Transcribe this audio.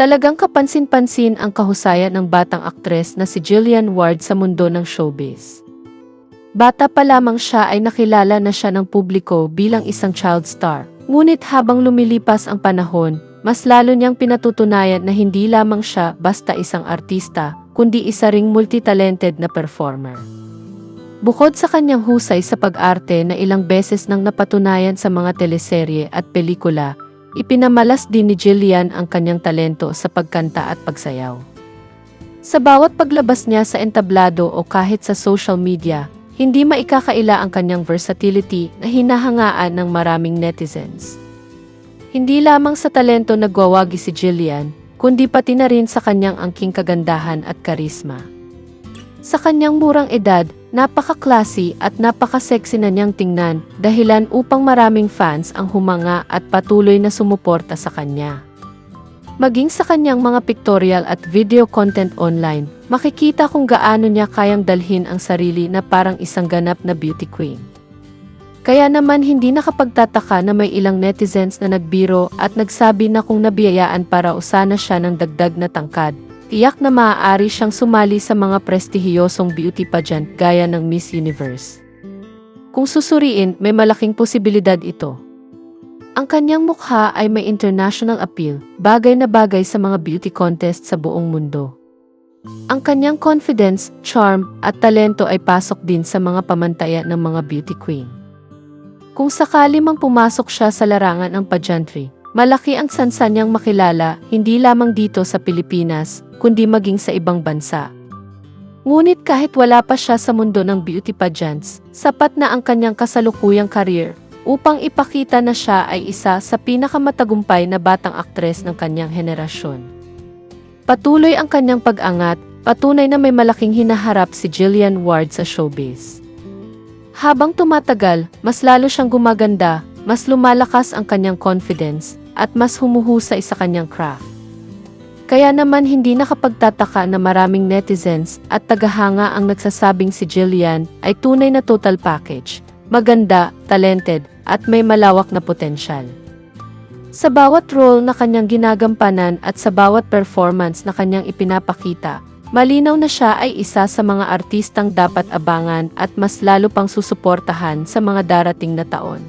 Talagang kapansin-pansin ang kahusayan ng batang aktres na si Jillian Ward sa mundo ng showbiz. Bata pa lamang siya ay nakilala na siya ng publiko bilang isang child star. Ngunit habang lumilipas ang panahon, mas lalo niyang pinatutunayan na hindi lamang siya basta isang artista, kundi isa ring multitalented na performer. Bukod sa kanyang husay sa pag-arte na ilang beses nang napatunayan sa mga teleserye at pelikula, ipinamalas din ni Jillian ang kanyang talento sa pagkanta at pagsayaw. Sa bawat paglabas niya sa entablado o kahit sa social media, hindi maikakaila ang kanyang versatility na hinahangaan ng maraming netizens. Hindi lamang sa talento nagwawagi si Jillian, kundi pati na rin sa kanyang angking kagandahan at karisma. Sa kanyang murang edad, napaka-classy at napaka-sexy na niyang tingnan dahilan upang maraming fans ang humanga at patuloy na sumuporta sa kanya. Maging sa kanyang mga pictorial at video content online, makikita kung gaano niya kayang dalhin ang sarili na parang isang ganap na beauty queen. Kaya naman hindi nakapagtataka na may ilang netizens na nagbiro at nagsabi na kung nabiyayaan para usana siya ng dagdag na tangkad, tiyak na maaari siyang sumali sa mga prestihiyosong beauty pageant gaya ng Miss Universe. Kung susuriin, may malaking posibilidad ito. Ang kanyang mukha ay may international appeal, bagay na bagay sa mga beauty contest sa buong mundo. Ang kanyang confidence, charm, at talento ay pasok din sa mga pamantayan ng mga beauty queen. Kung sakali mang pumasok siya sa larangan ng pageantry, malaki ang sansa niyang makilala hindi lamang dito sa Pilipinas, kundi maging sa ibang bansa. Ngunit kahit wala pa siya sa mundo ng beauty pageants, sapat na ang kanyang kasalukuyang career upang ipakita na siya ay isa sa pinakamatagumpay na batang aktres ng kanyang henerasyon. Patuloy ang kanyang pag-angat, patunay na may malaking hinaharap si Jillian Ward sa showbiz. Habang tumatagal, mas lalo siyang gumaganda, mas lumalakas ang kanyang confidence, at mas humuhusay sa kanyang craft. Kaya naman hindi nakapagtataka na maraming netizens at tagahanga ang nagsasabing si Jillian ay tunay na total package, maganda, talented, at may malawak na potensyal. Sa bawat role na kanyang ginagampanan at sa bawat performance na kanyang ipinapakita, malinaw na siya ay isa sa mga artistang dapat abangan at mas lalo pang susuportahan sa mga darating na taon.